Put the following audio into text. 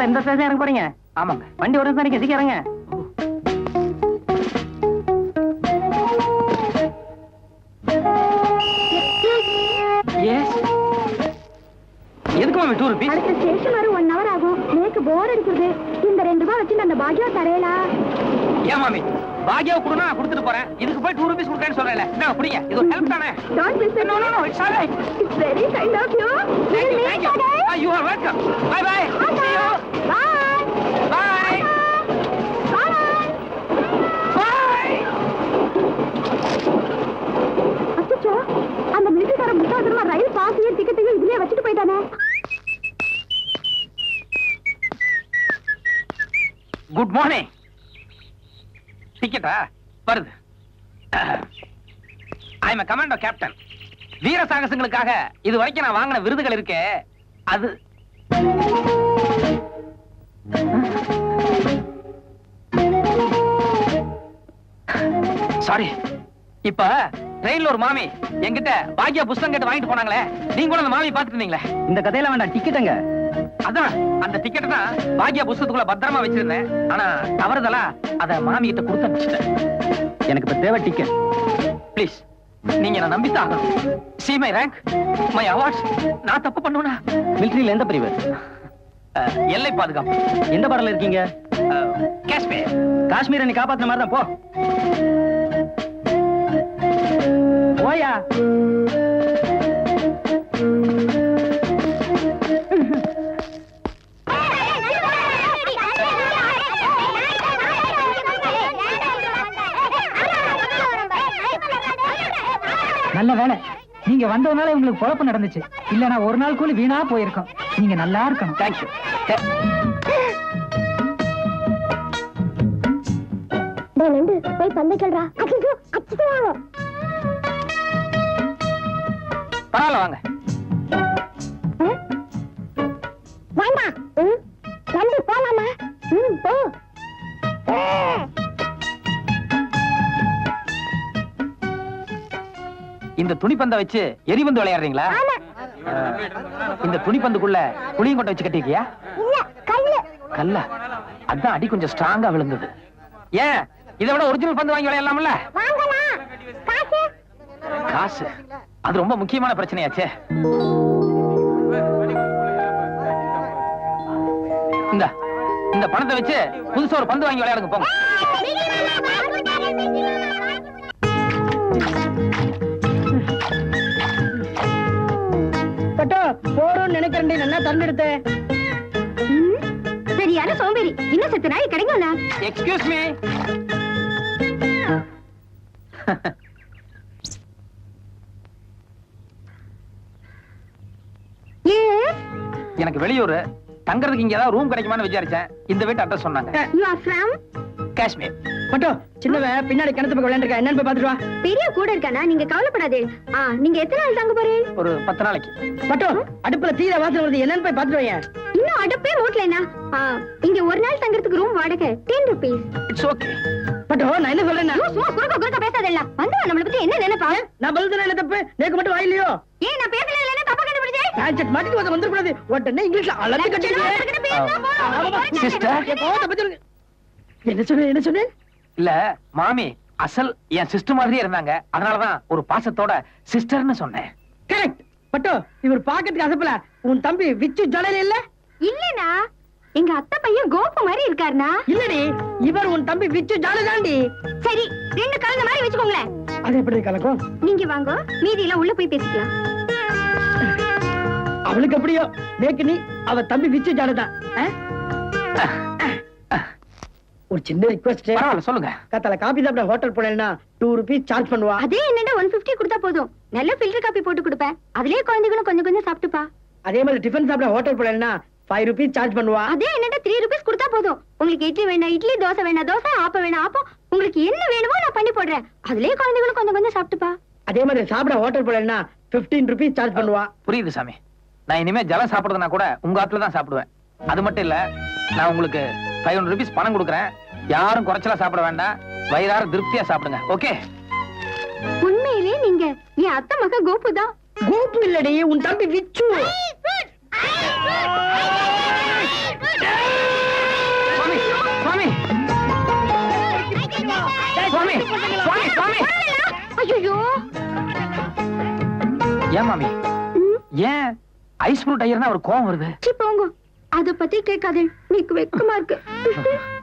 பார்த்தா இந்த ஸ்டேஷன் இறங்க போறீங்க? ஆமாங்க. வண்டி ஒரு நிமிஷம் சீக்கிரம் இறங்க. எஸ் எதுக்கு மாமி டூ ருபீஸ் அடுத்த ஸ்டேஷன் வர ஒன் ஹவர் ஆகும். எனக்கு போர் அடிக்குது இந்த ரெண்டு ரூபாய் வச்சு அந்த பாக்கியா தரையலா ஏன் மாமி பாக்கியாவை கொடுனா நான் கொடுத்துட்டு போறேன் இதுக்கு போய் டூ ருபீஸ் கொடுக்கறேன்னு சொல்றேன் என்ன புடிங்க இது ஒரு ஹெல்ப் தானே don't miss No, no, no, it's all right. It's very kind of you you. Ah, you are welcome. Bye bye. See you. Bye Bye. Bye. அச்சச்சோ அந்த மிலிட்டரிக்கார முட்டாள்தனமா ரயில் பாஸையும் டிக்கெட்டையும் இதுலயே வச்சுட்டு போயிட்டானே குட் மார்னிங் டிக்கெட்டா வருது. ஐ எம் கமாண்டோ கேப்டன் வீர சாகசங்களுக்காக இது வரைக்கும் நான் வாங்கின விருதுகள் இருக்கே அது சாரி இப்ப ட்ரெயின்ல ஒரு மாமி என்கிட்ட பாக்கியா புஸ்தகம் கேட்டு வாங்கிட்டு போனாங்களே நீங்க கூட அந்த மாமி பாத்துட்டு இருந்தீங்களே. இந்த கதையில வேண்டாம் டிக்கெட்டுங்க அதான் அந்த டிக்கெட் தான் பாக்கியா புஸ்தகத்துக்குள்ள பத்திரமா வச்சிருந்தேன். ஆனா தவறுதலா அத மாமி கிட்ட கொடுத்து அனுப்பிச்சிட்டேன். எனக்கு இப்ப தேவை டிக்கெட் ப்ளீஸ் நீங்க என்ன நம்பித்தான் ஆகணும். See my rank my awards நான் தப்பு பண்ணுவேனா மிலிட்டரியில எந்த பிரிவு? எல்லை பாதுகாப்பு. எந்த பாடல இருக்கீங்க? காஷ்மீர். காஷ்மீரை நீ காப்பாத்துன மாதிரி தான் போ. போயா? நல்ல வேலை நீங்க வந்ததுனால உங்களுக்கு குழப்பம் நடந்துச்சு. இல்லனா ஒரு நாள் கூலி வீணா போயிருக்கும். நீங்க நல்லா இருக்கணும். தேங்க்யூ போய் பந்தை கேள்றா அச்சோ அச்சோ பரவாயில்ல வாங்க. வேண்டாம் போலாமா? ம் போ. இந்த துணிப்பந்தை வச்சு எரிபந்து விளையாடுறீங்களா? இந்த துணிப்பந்துக்குள்ள புளியும் கொட்டை வச்சு கட்டிருக்கியா கல்லு. அதான் அடி கொஞ்சம் ஸ்ட்ராங்கா விழுந்தது. ஏன்? இதை விட ஒரிஜினல் பந்து வாங்கி விளையாடலாம்ல? காசு? அது ரொம்ப முக்கியமான பிரச்சனையாச்சே. இந்த இந்த பணத்தை வச்சு புதுசா ஒரு பந்து வாங்கி விளையாடுங்க போங்க. பட்டோ போறோம்னு நினைக்கிறேன் நல்லா தந்தெடுத்த ம், சரியான சோம்பேறி. இன்னும் செத்து நாய் கிடைக்கும்ல? எக்ஸ்கியூஸ் மீ எனக்கு வெளியூர். தங்கறதுக்கு இங்க ஏதாவது ரூம் கிடைக்குமான்னு விசாரிச்சேன். இந்த வீட்டு அட்ரஸ் சொன்னாங்க. காஷ்மீர் பட்டோ சின்னவன் பின்னாடி கிணத்து பக்கம் விளையாண்டுருக்கா. என்னன்னு போய் பாத்துட்டு வா. பெரிய கூட இருக்கானா? நீங்க கவலைப்படாதே. ஆ நீங்க எத்தனை நாள் தங்க போறீங்க? ஒரு பத்து நாளைக்கு. பட்டோ அடுப்புல தீர வாசல் வருது. என்னன்னு போய் பாத்துட்டு வாங்க இன்னும் அடுப்பே மூட்டலனா இங்க ஒரு நாள் தங்கறதுக்கு ரூம் வாடகை. டென் ருபீஸ் இட்ஸ் ஓகே பட்டோ நான் என்ன சொல்றேன் சும்மா குறுக்க குறுக்க பேசாதல்ல வந்து நம்மள பத்தி என்ன நினைப்பா? நான் பதில் சொன்ன என்ன தப்பு? நேக்கு மட்டும் வாயிலையோ ஏன் நான் பேசல இல்லைன்னா தப்பா கண்டுபிடிச்சேன் பேண்ட் மாட்டிட்டு வந்து வந்துடக்கூடாது உடனே இங்கிலீஷ்ல அளந்து கட்டிட்டு சிஸ்டர் என்ன சொன்ன என்ன சொன்னேன்? இல்ல மாமி அசல் என் சிஸ்டர் மாதிரியே இருந்தாங்க. அதனாலதான் ஒரு பாசத்தோட சிஸ்டர்னு சொன்னேன். கரெக்ட் பட்டோ இவர் பாக்கிறதுக்கு அசப்பல. உன் தம்பி விச்சு ஜலையில இல்ல? இல்லனா எங்க அத்தை பையன் கோபு மாதிரி இருக்காருனா இல்லடி இவர் உன் தம்பி விச்சு ஜாலை தாண்டி சரி ரெண்டு கலந்த மாதிரி வச்சுக்கோங்களேன். அது எப்படி கலக்கும்? நீங்க வாங்க மீதி எல்லாம் உள்ள போய் பேசிக்கலாம். அவளுக்கு எப்படியோ நேக்கு நீ அவ தம்பி விச்சு ஜாலை தான் ஒரு சின்ன ரிக்வெஸ்ட் சொல்லுங்க. கத்தால காபி சாப்பிட ஹோட்டல் போனேன்னா டூ ருபீஸ் சார்ஜ் பண்ணுவா. அதே என்னடா ஒன் பிப்டி கொடுத்தா போதும். நல்ல ஃபில்டர் காப்பி போட்டு கொடுப்பேன் அதுலயே குழந்தைகளும் கொஞ்சம் கொஞ்சம் சாப்பிட்டுப்பா. அதே மாதிரி டிஃபன் சாப்பிட ஹோட்டல் போனேன்னா ஃபைவ் ருபீஸ் சார்ஜ் பண்ணுவா. அதே என்னடா த்ரீ ருபீஸ் கொடுத்தா போதும். உங்களுக்கு இட்லி வேணா இட்லி தோசை வேணா தோசை ஆப்பம் வேணா ஆப்பம். உங்களுக்கு என்ன வேணுமோ நான் பண்ணி போடுறேன். அதுலயே குழந்தைகளும் கொஞ்சம் கொஞ்சம் சாப்பிட்டுப்பா. அதே மாதிரி சாப்பிட ஹோட்டல் போனேன்னா பிப்டீன் ருபீஸ் சார்ஜ் பண்ணுவா. புரியுது சாமி. நான் இனிமே ஜலம் சாப்பிடுறதுனா கூட உங்க ஆத்துல தான் சாப்பிடுவேன். அது மட்டும் இல்ல நான் உங்களுக்கு ஃபைவ் ஹண்ட்ரட் ருபீஸ் பணம் கொடுக்குறேன். யாரும் குறைச்சலா சாப்பிட வேண்டாம். வயிறார திருப்தியா சாப்பிடுங்க. ஓகே உண்மையிலே நீங்க என் அத்தை மக கோபு தான். கோபு இல்லடி உன் தம்பி விச்சு. ஏன் மாமி? ஏன்? ஐஸ் ஃப்ரூட் ஐயர்னா ஒரு கோவம் வருது. போங்க. அத பத்தி கேட்காதே. நீக்கு வெக்கமா இருக்கு.